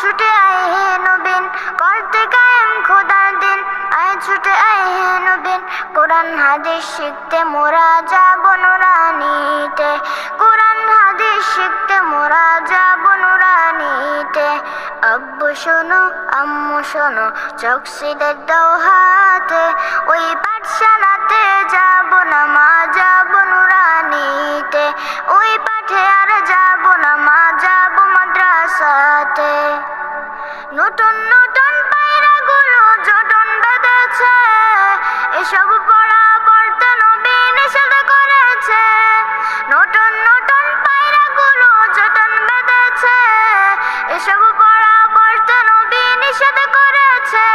ছুটে আয় হে করতে কায়েম খোদার দিন। আয় ছুটে আয় হে নবীন হাদিস শিখতে মোরা যাব নুরানিতে। কোরআন, হাদিস শিখতে মোরা যাব নুরানিতে। আব্বু শোনো, আম্মু শোনো চকসিদের দাও ওই পাঠশালাতে যাব নতুন নতুন পায়রা গুলো জটন বেঁধেছে, এসব পড়া পড়তে নবী নিষেধ করেছে। নতুন নতুন পায়রা গুলো জটন বেঁধেছে, এসব পড়া পড়তে নবী নিষেধ করেছে।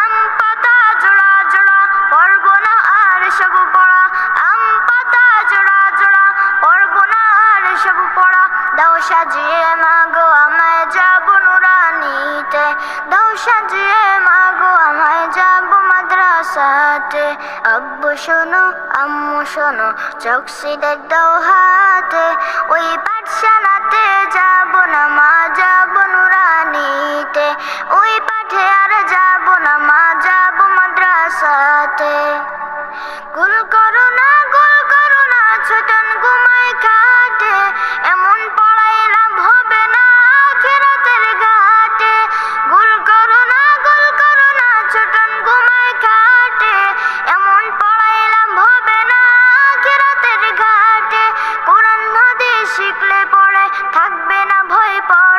আম পাতা জোড়া জোড়া পড়ব না আর এসব পড়া আম পাতা জোড়া জোড়া পড়ব না আর এসব পড়া দাও সাজিয়ে মাগো আমায় নুরানিতে দাও সাজিয়ে মাগো আমায় যাব মাদ্রাসাতে। আব্বু শোনো আম্মু শোনো চকসিদের দাও হাতে। ওই শীতলে পরে থাকবে না ভয় পড়।